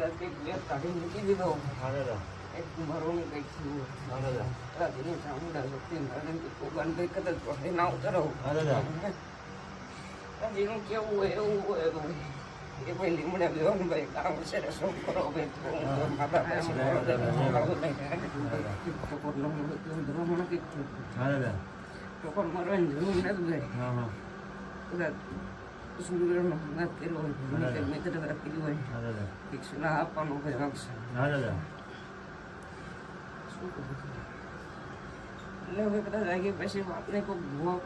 મૂકી દીધો. એક મારોનું કંઈક થયું. હા ચામુંડા શક્તિ નારાયણ કે કોબાન કંઈક કદાચ પકડી ના ઉતરો. હા દાદા જેનું કેવું હોય એવું હોય ભાઈ એ ભાઈ લીમડા લેવાનું ભાઈ કામ છે શું કરો ભાઈ? પાસે મારો ટકોર મારવાની જરૂર નથી ભાઈ. કદાચ શું કરું એટલે હવે કદાચ આગળ પછી આપણે કોઈ ભૂવા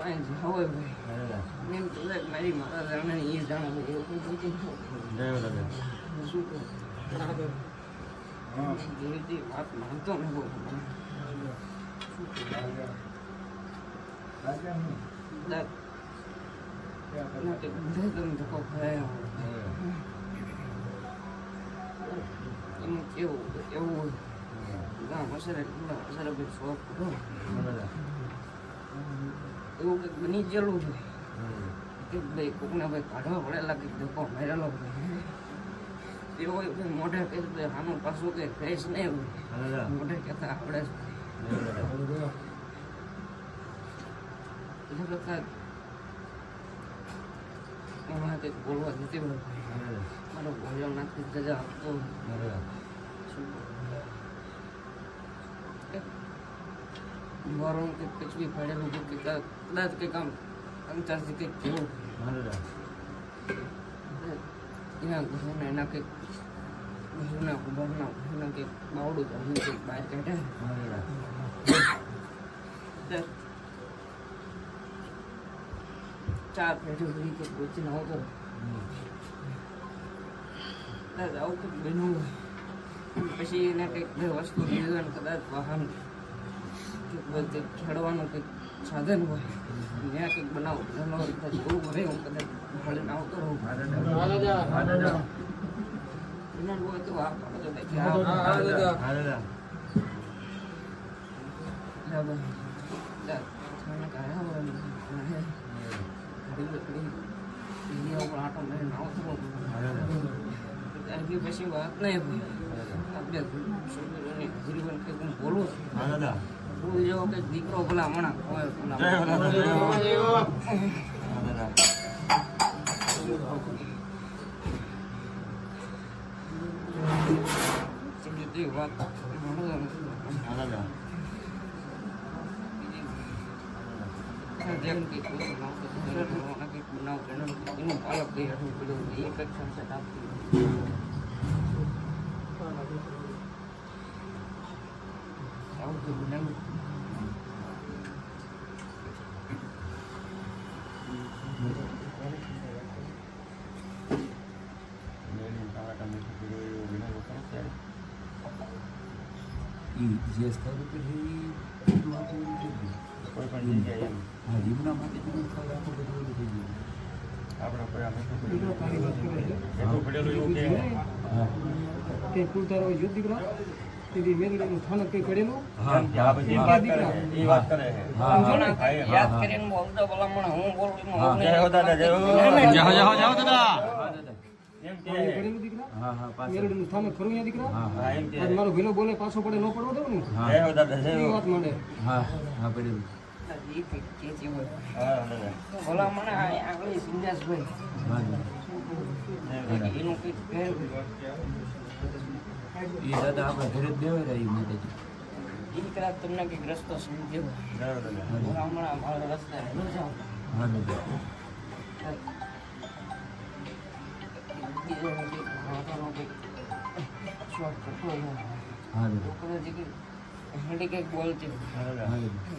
હોય ભાઈ હા દાદા એમ કદાચ મારી માતા જાણે ને એ જાણે ભાઈ એવું કોઈ બીજું ન હોય. જય હો દાદા શું કરું જેવી વાત માનતો ને બહુ કદાચ ના કે બધે તમે ધક્કો ખાયા હોય. એમાં કેવું એવું હોય ગામ અસરે ખુલ્લા અસરે ભાઈ શોખ કરો એવું કંઈક બની ગયેલું છે કે ભાઈ કોકને ભાઈ કાઢવા પડેલા કે ધક્કો મારેલો ભાઈ મોઢે કહે ભાઈ આનું પાછું કે કહીશ નહીં મોઢે કહેતા આવડે છે જય હો દાદા એટલે કરતા હમણાં કંઈક બોલવા દાદા મારો નાખી ગજા આપતો મારું કંઈક કચવી કંઈક કંઈક કદાચ કંઈક આમ અંતરથી કંઈક કેવું. એના ઘરોને એના કંઈક ઘરના ઘરના ઘરના કંઈક બાવડું ઘરનું કંઈક બહાર કાઢે હા દાદા કદાચ ચાર પેઢી વેચીને આવતો રહે. કદાચ આવું કંઈક બન્યું પછી એને કંઈક બે વસ્તુ લીધું હોય ને કદાચ વાહન કંઈક ખેડવાનું કંઈક સાધન હોય. ત્યાં કંઈક બનાવ. હોય કદાચ એવું ભરે હું કદાચ મળીને આવતો રહું. એના હોય તો આ પાડો તો બાકી ત્યારથી પછી વાત નહીં આપણે છોકરીઓની કંઈક જેવો દીકરો ભલા મણા હોય ભલા વાત ભણો નથી. હા દાદા જેમ કે કોઈ પણ જગ્યાએ હા લીમડા માટે બધું ગયું. આપણે કોઈ કુલતારો જો દીકરા કરીને બોલતો ભલામણ હું બોલું જાઓ, દાદા. મારો ભીલો બોલે પાછો પડે ન પડવો ને જય એ વાત માંડે. હા હા દાદા આપણા ઘરે ઈ કદાચ તમને કંઈક રસ્તો સમજ્યો જય હો મારો રસ્તા હેલો જાઓ હા હેડી કંઈક બોલતી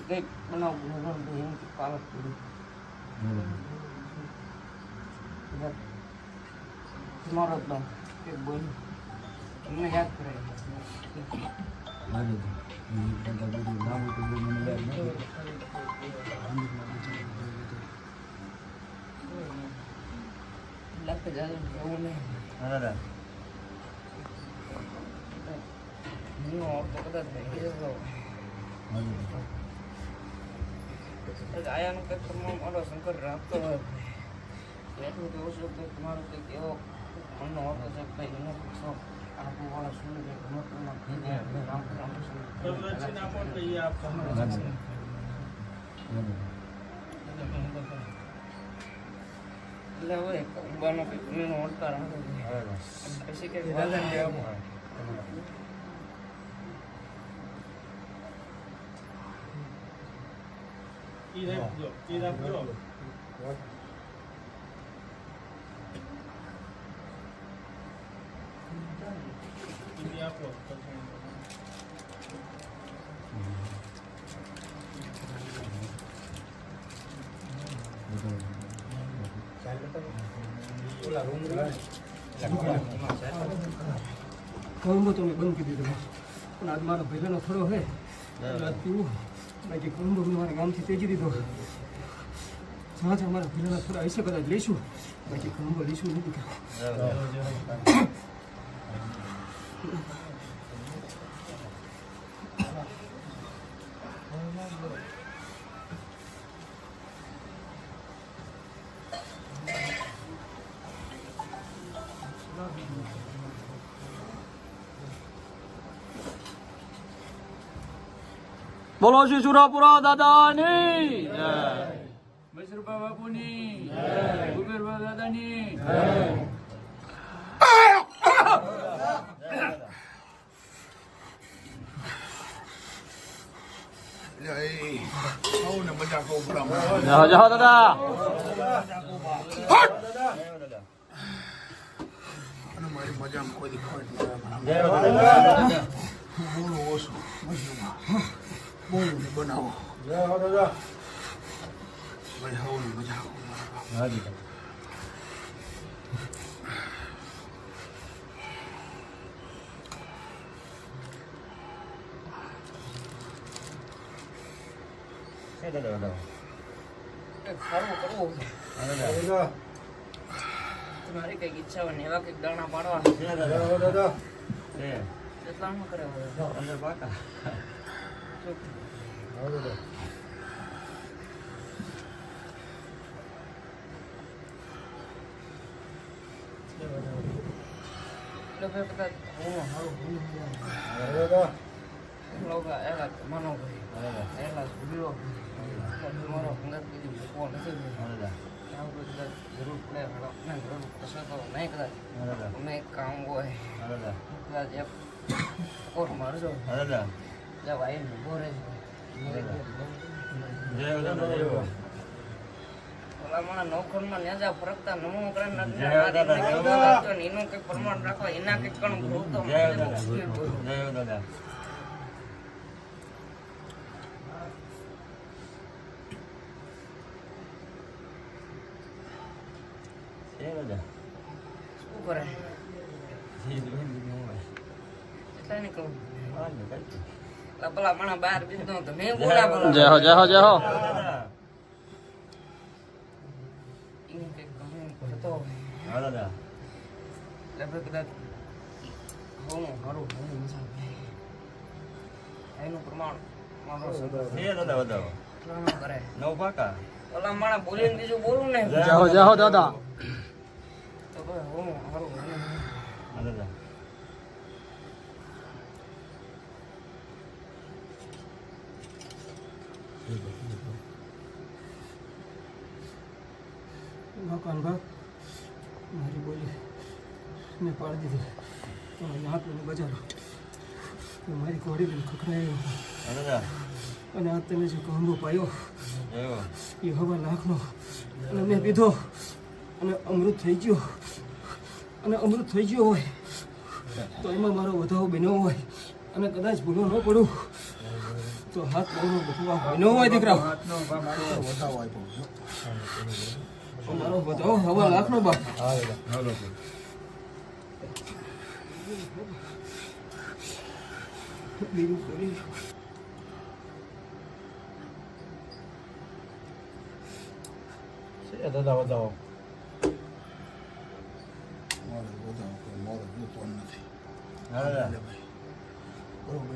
કંઈક બનાવ બનાવ એમ કંઈક પાલક કદાચ તમારો જ કંઈક બોલ્યું એમને યાદ કરાય લખ જાય એવું નહીં હા દાદા હું આવતો કદાચ ભાઈ જતો હા દાદા કદાચ આયાનું કંઈક તમામ મારો શંકર રાખતો હોય એટલું કહું છું કે તમારો કંઈક એવો મનનો હતો છે કંઈ એનો કંઈક શોખ આ વાળા સુને કે રમતમાં ભેદે રામ રામકૃષ્ણ એટલે હવે ઉબાનો કંઈક ગુનેનો ઓળકાર હતો પછી કંઈક વાદન જેવું કહું તો મેં બંધ કરી દીધો પણ આજ મારો ભેગાનો થોડો હે એટલે આજ પીવું બાકી કુંભ મારા ગામથી તેજી દીધો. હા અમારા મારા ભેગાના થોડા હશે, કદાચ લઈશું. બાકી કુંભ લઈશું નથી બોલો શ્રી સુરાપુરા દાદાની. જય. બાપુની. જય. દાદાની. જય. જય દાદા. મારી મજામાં કોઈ દી ખોટ બોલો ઓછું મજામાં. બોલો બનાવો ભાઈ હવની મજા આવો તમારી કંઈક ઈચ્છા હોય ને એવા કંઈક દાણા પાડવા ફરકતા નમો કરે નથી એનું કંઈક પ્રમાણ રાખો એના કંઈક કણ ગ્રોથ તો મળે. શું કરે એટલે નહીં કહું પેલા માણા બહાર બીજો તો મેં બોલા બોલા એનું મારું એટલામાં કરે. ઓલા માણા બોલીને બીજું બોલું ને. હો જય દાદા. તો હું મકાન ભાગ મારી બોલી મેં પાડી દીધી. તો હાથ મને બજારો. મારી ઘોડી બી ખખડાયો અને આ તમે જે કંબો પાયો એ હવા નાખનો અને મેં પીધો. અને અમૃત થઈ ગયો. અને અમૃત થઈ ગયો હોય તો એમાં મારો વધાવો બન્યો હોય. અને કદાચ ભૂલો ન પડું. તો હાથ પગનો બકવા બન્યો હોય. દીકરા મારો આપ્યો હોય તો મારો વધાવો હવા લાખનો બાપ. બીજું કરી મારો વધાવો કોઈ મારો જોતો નથી. હા. ભાઈ, બરોબર